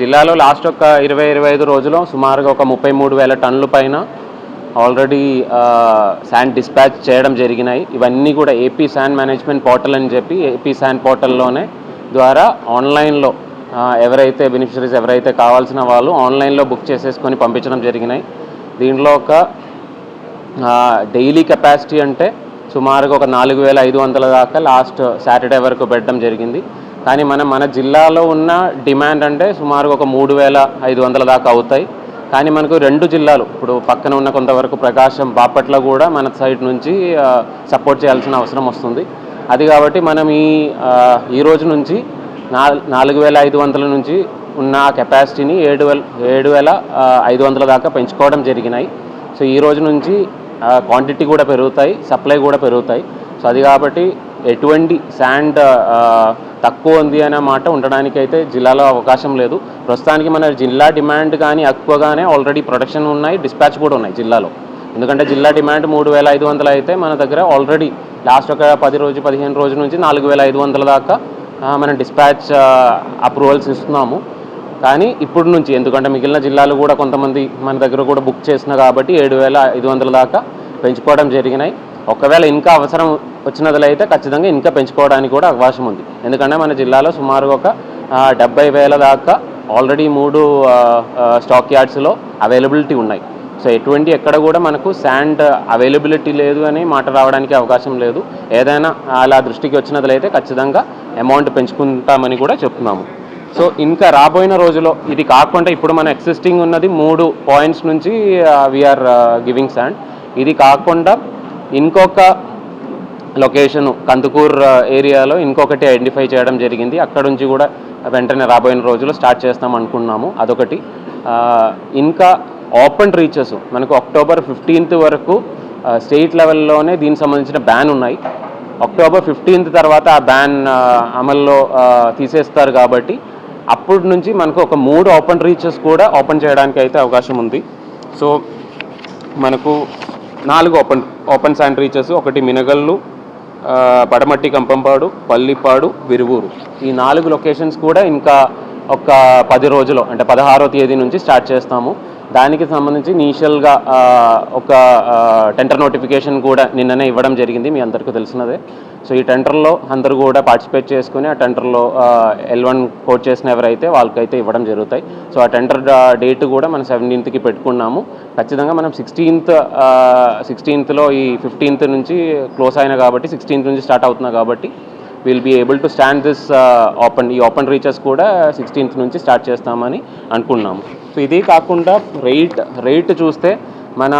జిల్లాలో లాస్ట్ ఒక ఇరవై ఇరవై ఐదు రోజుల్లో సుమారుగా ఒక ముప్పై మూడు వేల టన్నుల పైన ఆల్రెడీ శాండ్ డిస్పాచ్ చేయడం జరిగినాయి. ఇవన్నీ కూడా ఏపీ శాండ్ మేనేజ్మెంట్ పోర్టల్ అని చెప్పి ఏపీ శాండ్ పోర్టల్లోనే ద్వారా ఆన్లైన్లో ఎవరైతే బెనిఫిషరీస్ ఎవరైతే కావాల్సిన వాళ్ళు ఆన్లైన్లో బుక్ చేసేసుకొని పంపించడం జరిగినాయి. దీంట్లో ఒక డైలీ కెపాసిటీ అంటే సుమారుగా ఒక నాలుగు వేల ఐదు వందల దాకా లాస్ట్ సాటర్డే వరకు పెట్టడం జరిగింది. కానీ మనం మన జిల్లాలో ఉన్న డిమాండ్ అంటే సుమారుగా ఒక మూడు వేల ఐదు వందల దాకా అవుతాయి. కానీ మనకు రెండు జిల్లాలు ఇప్పుడు పక్కన ఉన్న కొంతవరకు ప్రకాశం బాపట్ల కూడా మన సైడ్ నుంచి సపోర్ట్ చేయాల్సిన అవసరం వస్తుంది. అది కాబట్టి మనం ఈ ఈ రోజు నుంచి నాలుగు వేల ఐదు వందల నుంచి ఉన్న కెపాసిటీని ఏడు వేల ఏడు వేల ఐదు వందల దాకా పెంచుకోవడం జరిగినాయి. సో ఈ రోజు నుంచి క్వాంటిటీ కూడా పెరుగుతాయి సప్లై కూడా పెరుగుతాయి. సో అది కాబట్టి ఎటువంటి శాండ్ తక్కువ ఉంది అనే మాట ఉండడానికి అయితే జిల్లాలో అవకాశం లేదు. ప్రస్తుతానికి మన జిల్లా డిమాండ్ కానీ ఎక్కువగానే ఆల్రెడీ ప్రొడక్షన్ ఉన్నాయి డిస్పాచ్ కూడా ఉన్నాయి జిల్లాలో. ఎందుకంటే జిల్లా డిమాండ్ మూడు వేల ఐదు వందలు అయితే మన దగ్గర ఆల్రెడీ లాస్ట్ ఒక పది రోజు పదిహేను రోజుల నుంచి నాలుగు వేల ఐదు వందల దాకా మనం డిస్పాచ్ అప్రూవల్స్ ఇస్తున్నాము. కానీ ఇప్పుడు నుంచి ఎందుకంటే మిగిలిన జిల్లాలు కూడా కొంతమంది మన దగ్గర కూడా బుక్ చేసిన కాబట్టి ఏడు వేల ఐదు వందల దాకా పెంచుకోవడం జరిగినాయి. ఒకవేళ ఇంకా అవసరం వచ్చినట్లయితే ఖచ్చితంగా ఇంకా పెంచుకోవడానికి కూడా అవకాశం ఉంది. ఎందుకంటే మన జిల్లాలో సుమారు ఒక డెబ్బై వేల దాకా ఆల్రెడీ మూడు స్టాక్ యార్డ్స్లో అవైలబిలిటీ ఉన్నాయి. సో ఎటువంటి ఎక్కడ కూడా మనకు శాండ్ అవైలబిలిటీ లేదు అని మాట రావడానికి అవకాశం లేదు. ఏదైనా అలా దృష్టికి వచ్చినట్లయితే ఖచ్చితంగా అమౌంట్ పెంచుకుంటామని కూడా చెప్తున్నాము. సో ఇంకా రాబోయిన రోజులో ఇది కాకుండా ఇప్పుడు మన ఎక్సిస్టింగ్ ఉన్నది మూడు పాయింట్స్ నుంచి వీఆర్ గివింగ్ శాండ్ ఇది కాకుండా ఇంకొక లొకేషన్ కందుకూర్ ఏరియాలో ఇంకొకటి ఐడెంటిఫై చేయడం జరిగింది. అక్కడ నుంచి కూడా వెంటనే రాబోయిన రోజుల్లో స్టార్ట్ చేస్తాం అనుకున్నాము. అదొకటి. ఇంకా ఓపెన్ రీచెస్ మనకు అక్టోబర్ ఫిఫ్టీన్త్ వరకు స్టేట్ లెవెల్లోనే దీనికి సంబంధించిన బ్యాన్ ఉన్నాయి. అక్టోబర్ ఫిఫ్టీన్త్ తర్వాత ఆ బ్యాన్ అమల్లో తీసేస్తారు కాబట్టి అప్పటి నుంచి మనకు ఒక మూడు ఓపెన్ రీచెస్ కూడా ఓపెన్ చేయడానికి అయితే అవకాశం ఉంది. సో మనకు నాలుగు ఓపెన్ ఓపెన్ శాండ్ రీచెస్ ఒకటి మినగల్లు పడమట్టి కంపంపాడు పల్లిపాడు విరువూరు. ఈ నాలుగు లొకేషన్స్ కూడా ఇంకా ఒక పది రోజులు అంటే పదహారో తేదీ నుంచి స్టార్ట్ చేస్తాము. దానికి సంబంధించి ఇనీషియల్గా ఒక టెండర్ నోటిఫికేషన్ కూడా నిన్ననే ఇవ్వడం జరిగింది మీ అందరికీ తెలిసినదే. సో ఈ టెండర్లో అందరూ కూడా పార్టిసిపేట్ చేసుకుని ఆ టెండర్లో ఎల్ వన్ కోట్ చేసిన ఎవరైతే వాళ్ళకైతే ఇవ్వడం జరుగుతాయి. సో ఆ టెండర్ డేట్ కూడా మనం సెవెంటీన్త్కి పెట్టుకున్నాము. ఖచ్చితంగా మనం సిక్స్టీన్త్ సిక్స్టీన్త్లో ఈ ఫిఫ్టీన్త్ నుంచి క్లోజ్ అయిన కాబట్టి సిక్స్టీన్త్ నుంచి స్టార్ట్ అవుతున్నా కాబట్టి will be able to stand this open ఈ ఓపెన్ రీచెస్ కూడా సిక్స్టీన్త్ నుంచి స్టార్ట్ చేస్తామని అనుకున్నాము. సో ఇది కాకుండా రేట్ రేట్ చూస్తే మన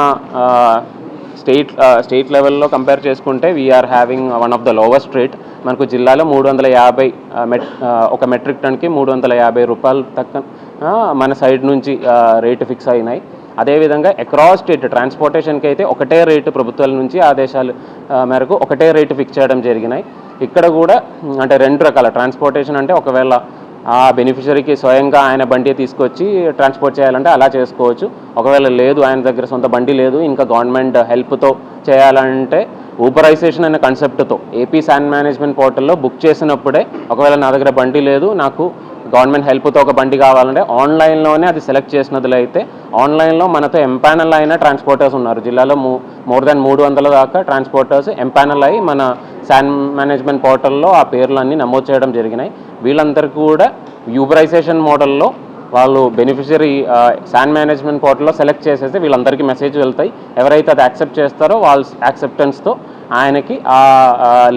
స్టేట్ స్టేట్ లెవెల్లో కంపేర్ చేసుకుంటే we're having one of the lowest rate మనకు జిల్లాలో మూడు వందల యాభై మెట్ ఒక మెట్రిక్ టన్కి మూడు వందల యాభై రూపాయలు తక్క మన సైడ్ నుంచి రేటు ఫిక్స్ అయినాయి. అదేవిధంగా అక్రాస్ స్టేట్ ట్రాన్స్పోర్టేషన్కి అయితే ఒకటే రేటు ప్రభుత్వాల నుంచి ఆదేశాలు మేరకు ఒకటే రేటు ఫిక్స్ చేయడం జరిగినాయి. ఇక్కడ కూడా అంటే రెండు రకాల ట్రాన్స్పోర్టేషన్ అంటే ఒకవేళ ఆ బెనిఫిషరీకి స్వయంగా ఆయన బండి తీసుకొచ్చి ట్రాన్స్పోర్ట్ చేయాలంటే అలా చేసుకోవచ్చు. ఒకవేళ లేదు ఆయన దగ్గర సొంత బండి లేదు ఇంకా గవర్నమెంట్ హెల్ప్తో చేయాలంటే ఊపరైజేషన్ అనే కాన్సెప్ట్తో ఏపీ శాండ్ మేనేజ్మెంట్ పోర్టల్లో బుక్ చేసినప్పుడే ఒకవేళ నా దగ్గర బండి లేదు నాకు గవర్నమెంట్ హెల్ప్తో ఒక బండి కావాలంటే ఆన్లైన్లోనే అది సెలెక్ట్ చేసినదిలో అయితే ఆన్లైన్లో మనతో ఎంపానల్ అయిన ట్రాన్స్పోర్టర్స్ ఉన్నారు. జిల్లాలో మోర్ దాన్ మూడు వందల దాకా ట్రాన్స్పోర్టర్స్ ఎంపానల్ అయ్యి మన శాన్ మేనేజ్మెంట్ పోర్టల్లో ఆ పేర్లన్నీ నమోదు చేయడం జరిగినాయి. వీళ్ళందరికీ కూడా యూబరైజేషన్ మోడల్లో వాళ్ళు బెనిఫిషరీ శాన్ మేనేజ్మెంట్ పోర్టల్లో సెలెక్ట్ చేసేసి వీళ్ళందరికీ మెసేజ్ వెళ్తాయి. ఎవరైతే అది యాక్సెప్ట్ చేస్తారో వాళ్ళ యాక్సెప్టెన్స్తో ఆయనకి ఆ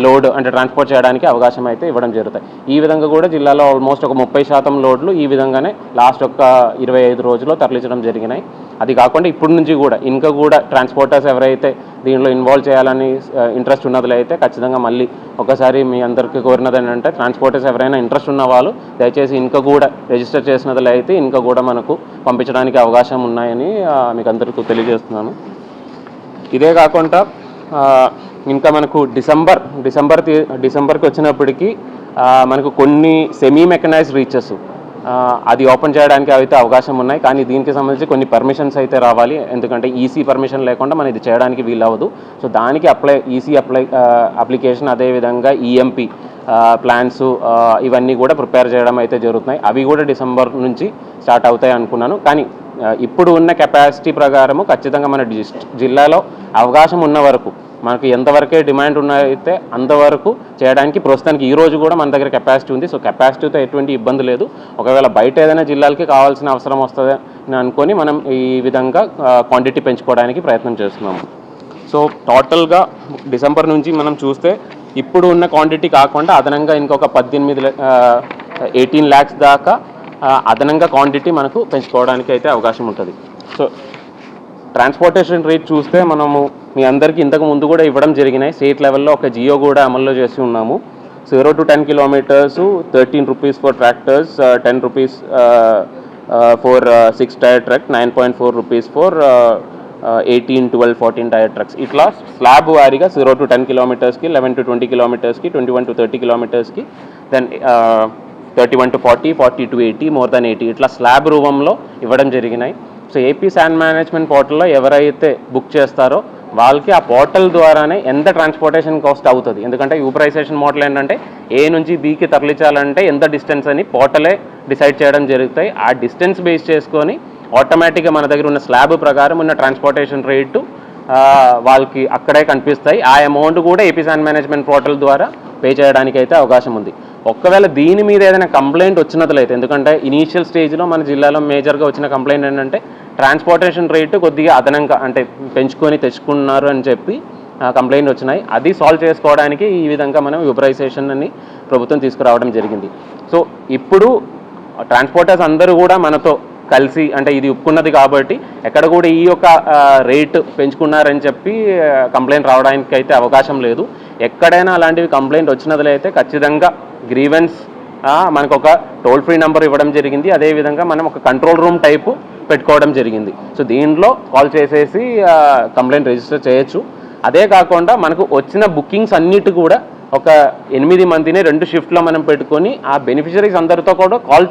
లోడ్ అంటే ట్రాన్స్పోర్ట్ చేయడానికి అవకాశం అయితే ఇవ్వడం జరుగుతాయి. ఈ విధంగా కూడా జిల్లాలో ఆల్మోస్ట్ ఒక ముప్పై శాతం లోడ్లు ఈ విధంగానే లాస్ట్ ఒక ఇరవై ఐదు రోజుల్లో తరలించడం జరిగినాయి. అది కాకుండా ఇప్పటి నుంచి కూడా ఇంకా కూడా ట్రాన్స్పోర్టర్స్ ఎవరైతే దీనిలో ఇన్వాల్వ్ చేయాలని uh, ఇంట్రెస్ట్ ఉన్నదిలో అయితే ఖచ్చితంగా మళ్ళీ ఒకసారి మీ అందరికీ కోరినది ఏంటంటే ట్రాన్స్పోర్టర్స్ ఎవరైనా ఇంట్రెస్ట్ ఉన్న వాళ్ళు దయచేసి ఇంకా కూడా రిజిస్టర్ చేసినదిలో అయితే ఇంకా కూడా మనకు పంపించడానికి అవకాశం ఉన్నాయని uh, మీకు అందరికీ తెలియజేస్తున్నాను. ఇదే కాకుండా uh, ఇంకా మనకు డిసెంబర్ డిసెంబర్ డిసెంబర్కి వచ్చినప్పటికీ మనకు కొన్ని సెమీ మెకనైజ్డ్ రీచెస్ అది ఓపెన్ చేయడానికి అయితే అవకాశం ఉన్నాయి. కానీ దీనికి సంబంధించి కొన్ని పర్మిషన్స్ అయితే రావాలి. ఎందుకంటే ఈసీ పర్మిషన్ లేకుండా మనం ఇది చేయడానికి వీలవ్వదు. సో దానికి అప్లై ఈసీ అప్లై అప్లికేషన్ అదేవిధంగా ఈఎంపీ ప్లాన్స్ ఇవన్నీ కూడా ప్రిపేర్ చేయడం అయితే జరుగుతున్నాయి. అవి కూడా డిసెంబర్ నుంచి స్టార్ట్ అవుతాయి అనుకున్నాను. కానీ ఇప్పుడు ఉన్న కెపాసిటీ ప్రకారము ఖచ్చితంగా మన జిల్లాలో అవకాశం ఉన్న వరకు మనకి ఎంతవరకే డిమాండ్ ఉన్నాయితే అంతవరకు చేయడానికి ప్రస్తుతానికి ఈ రోజు కూడా మన దగ్గర కెపాసిటీ ఉంది. సో కెపాసిటీతో ఎటువంటి ఇబ్బంది లేదు. ఒకవేళ బయట ఏదైనా జిల్లాలకి కావాల్సిన అవసరం వస్తుంది అనుకొని మనం ఈ విధంగా క్వాంటిటీ పెంచుకోవడానికి ప్రయత్నం చేస్తున్నాము. సో టోటల్గా డిసెంబర్ నుంచి మనం చూస్తే ఇప్పుడు ఉన్న క్వాంటిటీ కాకుండా అదనంగా ఇంకొక పద్దెనిమిది ఎయిటీన్ ల్యాక్స్ దాకా అదనంగా క్వాంటిటీ మనకు పెంచుకోవడానికి అయితే అవకాశం ఉంటుంది. సో ట్రాన్స్పోర్టేషన్ రేట్ చూస్తే మనము మీ అందరికీ ఇంతకు ముందు కూడా ఇవ్వడం జరిగినాయి. స్టేట్ లెవెల్లో ఒక జియో కూడా అమల్లో చేసి ఉన్నాము. Zero to ten kilometres thirteen rupees for tractors ten rupees for six tyre truck nine point four rupees for eighteen twelve fourteen tyre trucks ఇట్లా స్లాబ్ వారీగా జీరో టు టెన్ కిలోమీటర్స్కి లెవెన్ టు ట్వంటీ కిలోమీటర్స్కి twenty one to thirty కిలోమీటర్స్కి then thirty one to forty forty to eighty more than eighty ఇట్లా slab రూపంలో ఇవ్వడం జరిగినాయి. So AP sand management పోర్టల్లో ఎవరైతే బుక్ చేస్తారో వాళ్ళకి ఆ పోర్టల్ ద్వారానే ఎంత ట్రాన్స్పోర్టేషన్ కాస్ట్ అవుతుంది. ఎందుకంటే యూపరైజేషన్ మోడల్ ఏంటంటే ఏ నుంచి బీకి తరలించాలంటే ఎంత డిస్టెన్స్ అని పోర్టలే డిసైడ్ చేయడం జరుగుతాయి. ఆ డిస్టెన్స్ బేస్ చేసుకొని ఆటోమేటిక్గా మన దగ్గర ఉన్న స్లాబ్ ప్రకారం ఉన్న ట్రాన్స్పోర్టేషన్ రేటు వాళ్ళకి అక్కడే కనిపిస్తాయి. ఆ అమౌంట్ కూడా ఏపీ శాండ్ మేనేజ్మెంట్ పోర్టల్ ద్వారా పే చేయడానికి అయితే అవకాశం ఉంది. ఒకవేళ దీని మీద ఏదైనా కంప్లైంట్ వచ్చినట్లయితే ఎందుకంటే ఇనీషియల్ స్టేజ్లో మన జిల్లాలో మేజర్గా వచ్చిన కంప్లైంట్ ఏంటంటే ట్రాన్స్పోర్టేషన్ రేటు కొద్దిగా అదనంగా అంటే పెంచుకొని తెచ్చుకున్నారు అని చెప్పి కంప్లైంట్ వచ్చినాయి. అది సాల్వ్ చేసుకోవడానికి ఈ విధంగా మనం యూపరైజేషన్ అని ప్రభుత్వం తీసుకురావడం జరిగింది. సో ఇప్పుడు ట్రాన్స్పోర్టర్స్ అందరూ కూడా మనతో కలిసి అంటే ఇది ఒప్పుకున్నది కాబట్టి ఎక్కడ కూడా ఈ యొక్క రేట్ పెంచుకున్నారని చెప్పి కంప్లైంట్ రావడానికి అయితే అవకాశం లేదు. ఎక్కడైనా అలాంటివి కంప్లైంట్ వచ్చినట్లయితే ఖచ్చితంగా గ్రీవెన్స్ మనకు ఒక టోల్ ఫ్రీ నెంబర్ ఇవ్వడం జరిగింది. అదేవిధంగా మనం ఒక కంట్రోల్ రూమ్ టైపు పెట్టుకోవడం జరిగింది. సో దీనిలో కాల్ చేసేసి కంప్లైంట్ రిజిస్టర్ చేయొచ్చు. అదే కాకుండా మనకు వచ్చిన బుకింగ్స్ అన్నిటి కూడా ఒక ఎనిమిది మందిని రెండు షిఫ్ట్లో మనం పెట్టుకొని ఆ బెనిఫిషరీస్ అందరితో కూడా కాల్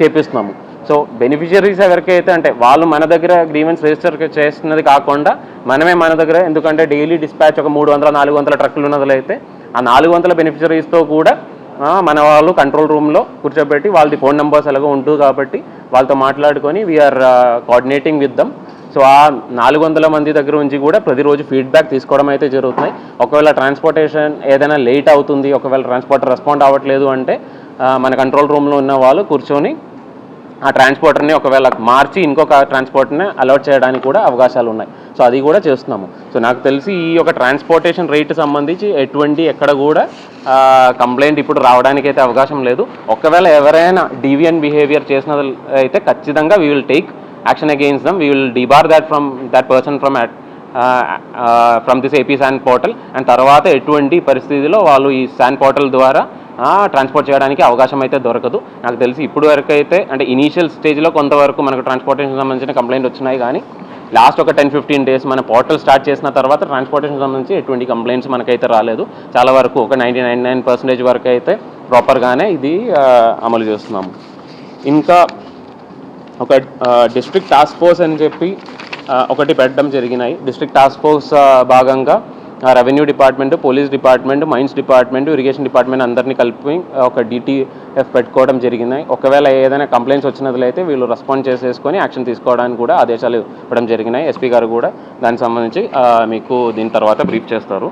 చేపిస్తున్నాము. సో బెనిఫిషరీస్ ఎవరికైతే అంటే వాళ్ళు మన దగ్గర గ్రీవెన్స్ రిజిస్టర్ చేస్తున్నది కాకుండా మనమే మన దగ్గర ఎందుకంటే డైలీ డిస్పాచ్ ఒక మూడు వందల నాలుగు వందల ట్రక్కులు ఉన్నదలైతే ఆ నాలుగు వందల బెనిఫిషరీస్తో కూడా మన వాళ్ళు కంట్రోల్ రూమ్లో కూర్చోబెట్టి వాళ్ళది ఫోన్ నెంబర్స్ ఎలాగో ఉంటుంది కాబట్టి వాళ్ళతో మాట్లాడుకొని we're coordinating with them so ఆ నాలుగు వందల మంది దగ్గర నుంచి కూడా ప్రతిరోజు ఫీడ్బ్యాక్ తీసుకోవడం అయితే జరుగుతున్నాయి. ఒకవేళ ట్రాన్స్పోర్టేషన్ ఏదైనా లేట్ అవుతుంది ఒకవేళ ట్రాన్స్పోర్ట్ రెస్పాండ్ అవ్వట్లేదు అంటే మన కంట్రోల్ రూమ్లో ఉన్న వాళ్ళు కూర్చొని ఆ ట్రాన్స్పోర్టర్ని ఒకవేళ మార్చి ఇంకొక ట్రాన్స్పోర్ట్ని అలౌట్ చేయడానికి కూడా అవకాశాలు ఉన్నాయి. సో అది కూడా చేస్తున్నాము. సో నాకు తెలిసి ఈ యొక్క ట్రాన్స్పోర్టేషన్ రేట్ సంబంధించి ఎటువంటి ఎక్కడ కూడా కంప్లైంట్ ఇప్పుడు రావడానికి అయితే అవకాశం లేదు. ఒకవేళ ఎవరైనా డీవియన్ బిహేవియర్ చేసిన అయితే ఖచ్చితంగా we will take action against them we will debar that from that person from from this AP sand portal and తర్వాత ఎటువంటి పరిస్థితిలో వాళ్ళు ఈ శాన్ పోర్టల్ ద్వారా ట్రాన్స్పోర్ట్ చేయడానికి అవకాశం అయితే దొరకదు. నాకు తెలిసి ఇప్పుడు వరకు అయితే అంటే ఇనీషియల్ స్టేజ్లో కొంతవరకు మనకు ట్రాన్స్పోర్టేషన్ సంబంధించిన కంప్లైంట్ వచ్చినాయి కానీ లాస్ట్ ఒక టెన్ ఫిఫ్టీన్ డేస్ మన పోర్టల్ స్టార్ట్ చేసిన తర్వాత ట్రాన్స్పోర్టేషన్ సంబంధించి ఎటువంటి కంప్లైంట్స్ మనకైతే రాలేదు. చాలా వరకు ఒక నైంటీ నైన్ నైన్ పర్సెంటేజ్ వరకు అయితే ప్రాపర్గానే ఇది అమలు చేస్తున్నాము. ఇంకా ఒక డిస్ట్రిక్ట్ టాస్క్ ఫోర్స్ అని చెప్పి ఒకటి పెట్టడం జరిగినాయి. డిస్ట్రిక్ట్ టాస్క్ ఫోర్స్ భాగంగా revenue department police department mines department irrigation department అందరినీ కలిపి ఒక డిటిఎఫ్ పెట్టుకోవడం జరిగింది. ఒకవేళ ఏదైనా కంప్లైంట్స్ వచ్చినట్లయితే వీళ్ళు రెస్పాండ్ చేసేసుకొని యాక్షన్ తీసుకోవడానికి కూడా ఆదేశాలు ఇవ్వడం జరిగినాయి. ఎస్పీ గారు కూడా దానికి సంబంధించి మీకు దీని తర్వాత బ్రీఫ్ చేస్తారు.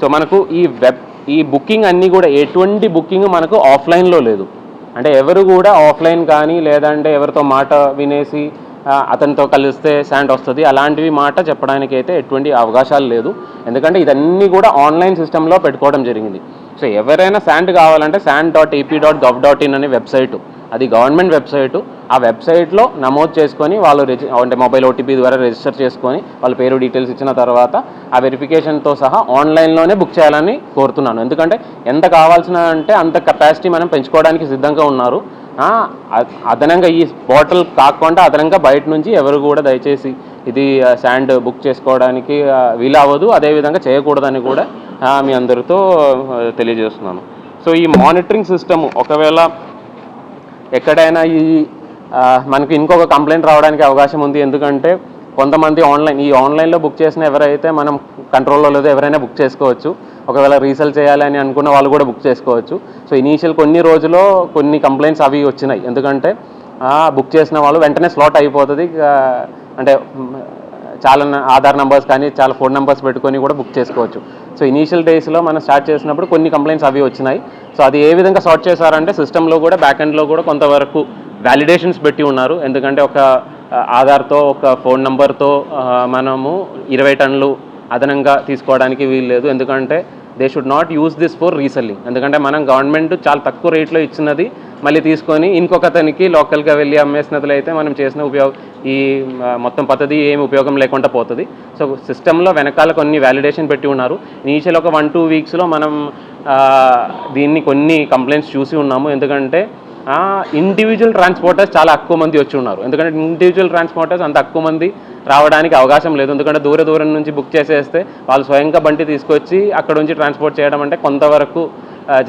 సో మనకు ఈ వెబ్ ఈ బుకింగ్ అన్నీ కూడా ఎటువంటి బుకింగ్ మనకు ఆఫ్లైన్లో లేదు. అంటే ఎవరు కూడా ఆఫ్లైన్ కానీ లేదంటే ఎవరితో మాట వినేసి అతనితో కలిస్తే శాండ్ వస్తుంది. అలాంటివి మాట చెప్పడానికి అయితే ఎటువంటి అవకాశాలు లేదు. ఎందుకంటే ఇదన్నీ కూడా ఆన్లైన్ సిస్టంలో పెట్టుకోవడం జరిగింది. సో ఎవరైనా శాండ్ కావాలంటే sand dot AP dot gov dot in అనే వెబ్సైటు. అది గవర్నమెంట్ వెబ్సైటు. ఆ వెబ్సైట్లో నమోదు చేసుకొని వాళ్ళు రిజి అంటే మొబైల్ ఓటీపీ ద్వారా రిజిస్టర్ చేసుకొని వాళ్ళ పేరు డీటెయిల్స్ ఇచ్చిన తర్వాత ఆ వెరిఫికేషన్తో సహా ఆన్లైన్లోనే బుక్ చేయాలని కోరుతున్నాను. ఎందుకంటే ఎంత కావాల్సిన అంటే అంత కెపాసిటీ మనం పెంచుకోవడానికి సిద్ధంగా ఉన్నారు. అదనంగా ఈ పోర్టల్ కాకుండా అదనంగా బయట నుంచి ఎవరు కూడా దయచేసి ఇది శాండ్ బుక్ చేసుకోవడానికి వీలవ్వదు. అదేవిధంగా చేయకూడదని కూడా మీ అందరితో తెలియజేస్తున్నాను. సో ఈ మానిటరింగ్ సిస్టమ్ ఒకవేళ ఎక్కడైనా ఈ మనకి ఇంకొక కంప్లైంట్ రావడానికి అవకాశం ఉంది. ఎందుకంటే కొంతమంది ఆన్లైన్ ఈ ఆన్లైన్లో బుక్ చేసిన ఎవరైతే మనం కంట్రోల్లో లేదో ఎవరైనా బుక్ చేసుకోవచ్చు. ఒకవేళ రీసెల్ చేయాలని అనుకున్న వాళ్ళు కూడా బుక్ చేసుకోవచ్చు. సో ఇనీషియల్ కొన్ని రోజుల్లో కొన్ని కంప్లైంట్స్ అవి వచ్చినాయి. ఎందుకంటే బుక్ చేసిన వాళ్ళు వెంటనే స్లాట్ అయిపోతుంది. అంటే చాలా ఆధార్ నెంబర్స్ కానీ చాలా ఫోన్ నెంబర్స్ పెట్టుకొని కూడా బుక్ చేసుకోవచ్చు. సో ఇనీషియల్ డేస్లో మనం స్టార్ట్ చేసినప్పుడు కొన్ని కంప్లైంట్స్ అవి వచ్చినాయి. సో అది ఏ విధంగా సార్ట్ చేశారంటే సిస్టంలో కూడా బ్యాక్ ఎండ్లో కూడా కొంతవరకు వ్యాలిడేషన్స్ పెట్టి ఉన్నారు. ఎందుకంటే ఒక ఆధార్తో ఒక ఫోన్ నెంబర్తో మనము ఇరవై టన్నులు అదనంగా తీసుకోవడానికి వీలు లేదు. ఎందుకంటే they should not use this for reselling ఎందుకంటే మనం గవర్నమెంట్ చాలా తక్కువ రేట్లో ఇచ్చినది మళ్ళీ తీసుకొని ఇంకొకతనికి లోకల్గా వెళ్ళి అమ్మేసినట్లు అయితే మనం చేసిన ఉపయోగం ఈ మొత్తం పద్ధతి ఏమి ఉపయోగం లేకుండా పోతుంది. సో సిస్టంలో వెనకాల కొన్ని వ్యాలిడేషన్ పెట్టి ఉన్నారు. ఇనీషియల్ ఒక వన్ టూ వీక్స్లో మనం దీన్ని కొన్ని కంప్లైంట్స్ చూసి ఉన్నాము. ఎందుకంటే ఇండివిజువల్ ట్రాన్స్పోర్టర్స్ చాలా ఎక్కువ మంది వచ్చి ఉన్నారు. ఎందుకంటే ఇండివిజువల్ ట్రాన్స్పోర్టర్స్ అంత ఎక్కువ మంది రావడానికి అవకాశం లేదు. ఎందుకంటే దూర దూరం నుంచి బుక్ చేసేస్తే వాళ్ళు స్వయంగా బండి తీసుకొచ్చి అక్కడ నుంచి ట్రాన్స్పోర్ట్ చేయడం అంటే కొంతవరకు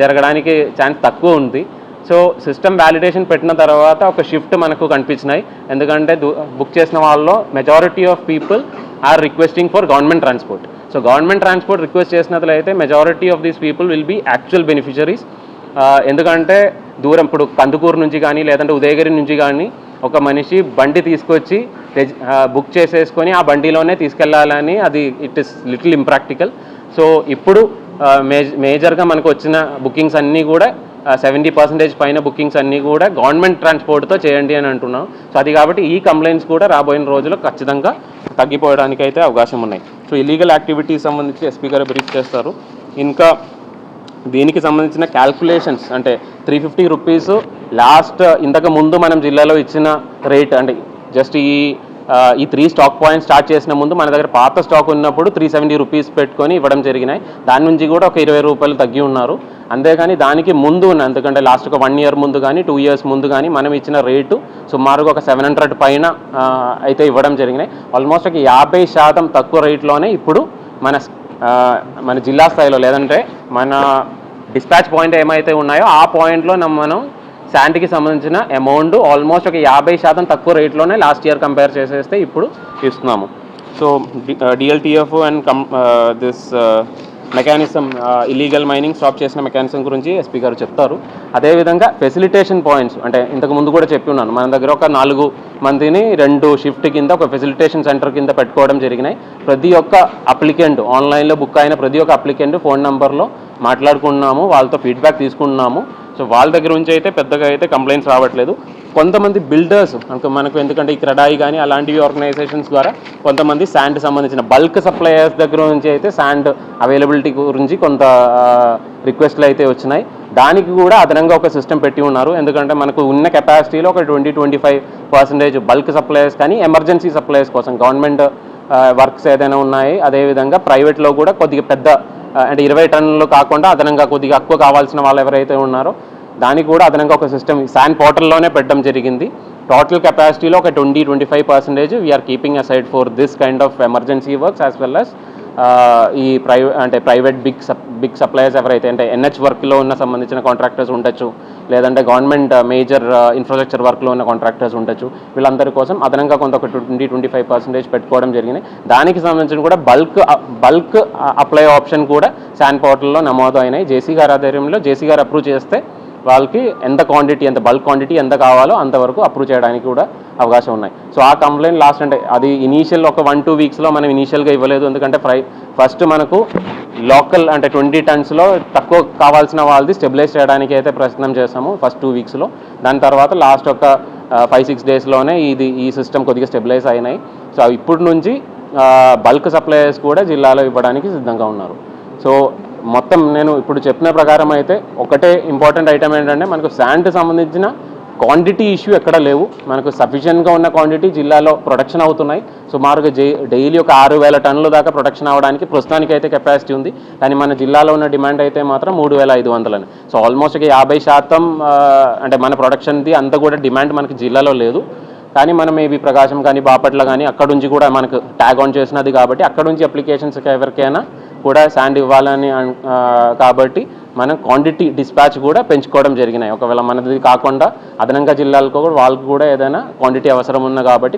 జరగడానికి ఛాన్స్ తక్కువ ఉంది. సో సిస్టమ్ వ్యాలిడేషన్ పెట్టిన తర్వాత ఒక షిఫ్ట్ మనకు కనిపించినాయి. ఎందుకంటే బుక్ చేసిన వాళ్ళలో majority of people are requesting for government transport so government transport request చేసినట్లయితే majority of these people will be actual beneficiaries ఎందుకంటే దూరం ఇప్పుడు కందుకూరు నుంచి కానీ లేదంటే ఉదయగిరి నుంచి కానీ ఒక మనిషి బండి తీసుకొచ్చి బుక్ చేసేసుకొని ఆ బండిలోనే తీసుకెళ్ళాలని అది it is little impractical so ఇప్పుడు మేజ్ మేజర్గా మనకు వచ్చిన బుకింగ్స్ అన్నీ కూడా సెవెంటీ పర్సెంటేజ్ పైన బుకింగ్స్ అన్నీ కూడా గవర్నమెంట్ ట్రాన్స్పోర్ట్తో చేయండి అని అంటున్నాం. సో అది కాబట్టి ఈ కంప్లైంట్స్ కూడా రాబోయిన రోజుల్లో ఖచ్చితంగా తగ్గిపోవడానికి అయితే అవకాశం ఉన్నాయి. సో ఇలీగల్ యాక్టివిటీస్ సంబంధించి ఎస్పీ గారు బ్రీఫ్ చేస్తారు. ఇంకా దీనికి సంబంధించిన క్యాల్కులేషన్స్ అంటే త్రీ ఫిఫ్టీ రూపీస్ లాస్ట్ ఇంతకు ముందు మనం జిల్లాలో ఇచ్చిన రేట్ అంటే జస్ట్ ఈ uh, ఈ త్రీ స్టాక్ పాయింట్స్ స్టార్ట్ చేసిన ముందు మన దగ్గర పాత స్టాక్ ఉన్నప్పుడు త్రీ సెవెంటీ రూపీస్ పెట్టుకొని ఇవ్వడం జరిగినాయి. దాని నుంచి కూడా ఒక ఇరవై రూపాయలు తగ్గి ఉన్నారు. అంతేగాని దానికి ముందు ఉన్న ఎందుకంటే లాస్ట్ ఒక వన్ ఇయర్ ముందు కానీ టూ ఇయర్స్ ముందు కానీ మనం ఇచ్చిన రేటు సుమారుగా ఒక సెవెన్ హండ్రెడ్ పైన uh, అయితే ఇవ్వడం జరిగినాయి. ఆల్మోస్ట్ ఒక యాభై శాతం తక్కువ రేట్లోనే ఇప్పుడు మన మన జిల్లా స్థాయిలో లేదంటే మన డిస్పాచ్ పాయింట్ ఏమైతే ఉన్నాయో ఆ పాయింట్లో మనం శాండ్కి సంబంధించిన అమౌంట్ ఆల్మోస్ట్ ఒక యాభై శాతం తక్కువ రేట్లోనే లాస్ట్ ఇయర్ కంపేర్ చేసేస్తే ఇప్పుడు ఇస్తున్నాము. So DLTF and come this mechanism illegal mining stop చేసిన మెకానిజం గురించి ఎస్పీ గారు చెప్తారు. అదేవిధంగా ఫెసిలిటేషన్ పాయింట్స్ అంటే ఇంతకు ముందు కూడా చెప్పి ఉన్నాను మన దగ్గర ఒక నాలుగు మందిని రెండు షిఫ్ట్ కింద ఒక ఫెసిలిటేషన్ సెంటర్ కింద పెట్టుకోవడం జరిగినాయి. ప్రతి ఒక్క అప్లికెంట్ ఆన్లైన్లో బుక్ అయిన ప్రతి ఒక్క అప్లికెంట్ ఫోన్ నెంబర్లో మాట్లాడుకున్నాము వాళ్ళతో ఫీడ్బ్యాక్ తీసుకున్నాము. సో వాళ్ళ దగ్గర నుంచి అయితే పెద్దగా అయితే కంప్లైంట్స్ రావట్లేదు. కొంతమంది బిల్డర్స్ మనకు మనకు ఎందుకంటే ఈ క్రెడాయి కానీ అలాంటివి ఆర్గనైజేషన్స్ ద్వారా కొంతమంది శాండ్ సంబంధించిన బల్క్ సప్లయర్స్ దగ్గర నుంచి అయితే శాండ్ అవైలబిలిటీ గురించి కొంత రిక్వెస్ట్లు అయితే వచ్చినాయి. దానికి కూడా అదనంగా ఒక సిస్టమ్ పెట్టి ఉన్నారు. ఎందుకంటే మనకు ఉన్న కెపాసిటీలో ఒక twenty twenty five percentage bulk suppliers కానీ ఎమర్జెన్సీ సప్లయర్స్ కోసం గవర్నమెంట్ వర్క్స్ ఏదైనా ఉన్నాయి. అదేవిధంగా ప్రైవేట్లో కూడా కొద్దిగా పెద్ద అంటే ఇరవై టన్నులు కాకుండా అదనంగా కొద్దిగా ఎక్కువ కావాల్సిన వాళ్ళు ఎవరైతే ఉన్నారో దానికి కూడా అదనంగా ఒక సిస్టమ్ శాన్ పోర్టల్లోనే పెట్టడం జరిగింది. టోటల్ కెపాసిటీలో ఒక twenty twenty five percentage we're keeping aside for this kind of emergency works as well as ఈ ప్రైవే అంటే ప్రైవేట్ బిగ్ సప్ బిగ్ సప్లయర్స్ ఎవరైతే అంటే ఎన్హెచ్ వర్క్లో ఉన్న సంబంధించిన కాంట్రాక్టర్స్ ఉండొచ్చు. లేదంటే గవర్నమెంట్ మేజర్ ఇన్ఫ్రాస్ట్రక్చర్ వర్క్లో ఉన్న కాంట్రాక్టర్స్ ఉండొచ్చు. వీళ్ళందరి కోసం అదనంగా కొంత ఒక ట్వంటీ ట్వంటీ ఫైవ్ పర్సెంటేజ్ పెట్టుకోవడం జరిగింది. దానికి సంబంధించిన కూడా బల్క్ బల్క్ అప్లై ఆప్షన్ కూడా శాన్ పోర్టల్లో నమోదు అయినాయి. జేసీ గారి ఆధ్వర్యంలో జేసీ గారు అప్రూవ్ చేస్తే వాళ్ళకి ఎంత క్వాంటిటీ ఎంత బల్క్ క్వాంటిటీ ఎంత కావాలో అంతవరకు అప్రూవ్ చేయడానికి కూడా అవకాశం ఉన్నాయి. సో ఆ కంప్లైంట్ లాస్ట్ అంటే అది ఇనీషియల్ ఒక వన్ టూ వీక్స్లో మనం ఇనీషియల్గా ఇవ్వలేదు. ఎందుకంటే ఫ్రై ఫస్ట్ మనకు లోకల్ అంటే ట్వంటీ టన్స్లో తక్కువ కావాల్సిన వాళ్ళది స్టెబిలైజ్ చేయడానికి అయితే ప్రయత్నం చేస్తాము ఫస్ట్ టూ వీక్స్లో దాని తర్వాత లాస్ట్ ఒక ఫైవ్ సిక్స్ డేస్లోనే ఇది ఈ సిస్టమ్ కొద్దిగా స్టెబిలైజ్ అయినాయి. సో ఇప్పటి నుంచి బల్క్ సప్లయర్స్ కూడా జిల్లాలో ఇవ్వడానికి సిద్ధంగా ఉన్నారు. సో మొత్తం నేను ఇప్పుడు చెప్పిన ప్రకారం అయితే ఒకటే ఇంపార్టెంట్ ఐటమ్ ఏంటంటే మనకు శాండ్ సంబంధించిన క్వాంటిటీ ఇష్యూ ఎక్కడ లేవు. మనకు సఫిషియెంట్గా ఉన్న క్వాంటిటీ జిల్లాలో ప్రొడక్షన్ అవుతున్నాయి. సుమారుగా జై డైలీ ఒక ఆరు వేల టన్నుల దాకా ప్రొడక్షన్ అవ్వడానికి ప్రస్తుతానికి అయితే కెపాసిటీ ఉంది. కానీ మన జిల్లాలో ఉన్న డిమాండ్ అయితే మాత్రం మూడు వేల ఐదు వందలని. సో ఆల్మోస్ట్ ఒక యాభై శాతం అంటే మన ప్రొడక్షన్ది అంత కూడా డిమాండ్ మనకి జిల్లాలో లేదు. కానీ మనం మేబీ ప్రకాశం కానీ బాపట్ల కానీ అక్కడ నుంచి కూడా మనకు ట్యాగ్ ఆన్ చేసినది కాబట్టి అక్కడ నుంచి అప్లికేషన్స్ ఎవరికైనా కూడా శాండ్ ఇవ్వాలని కాబట్టి మనం క్వాంటిటీ డిస్పాచ్ కూడా పెంచుకోవడం జరిగినాయి. ఒకవేళ మనది కాకుండా అదనంగా జిల్లాలకు కూడా వాళ్ళకు కూడా ఏదైనా క్వాంటిటీ అవసరం ఉన్న కాబట్టి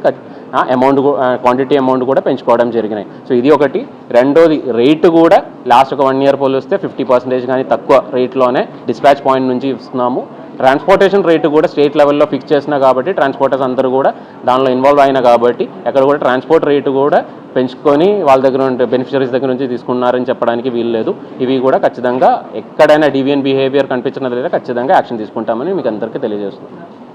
అమౌంట్ క్వాంటిటీ అమౌంట్ కూడా పెంచుకోవడం జరిగినాయి. సో ఇది ఒకటి. రెండోది రేటు కూడా లాస్ట్ ఒక వన్ ఇయర్ పోలిస్తే ఫిఫ్టీ పర్సెంటేజ్ కానీ తక్కువ రేట్లోనే డిస్పాచ్ పాయింట్ నుంచి ఇస్తున్నాము. ట్రాన్స్పోర్టేషన్ రేటు కూడా స్టేట్ లెవెల్లో ఫిక్స్ చేసిన కాబట్టి ట్రాన్స్పోర్టర్స్ అందరూ కూడా దానిలో ఇన్వాల్వ్ అయిన కాబట్టి అక్కడ కూడా ట్రాన్స్పోర్ట్ రేటు కూడా పెంచుకొని వాళ్ళ దగ్గర నుండి బెనిఫిషరీస్ దగ్గర నుంచి తీసుకున్నారని చెప్పడానికి వీలు లేదు. ఇవి కూడా ఖచ్చితంగా ఎక్కడైనా డివియన్ బిహేవియర్ కనిపించినట్లయితే ఖచ్చితంగా యాక్షన్ తీసుకుంటామని మీకు అందరికీ తెలియజేస్తున్నాను.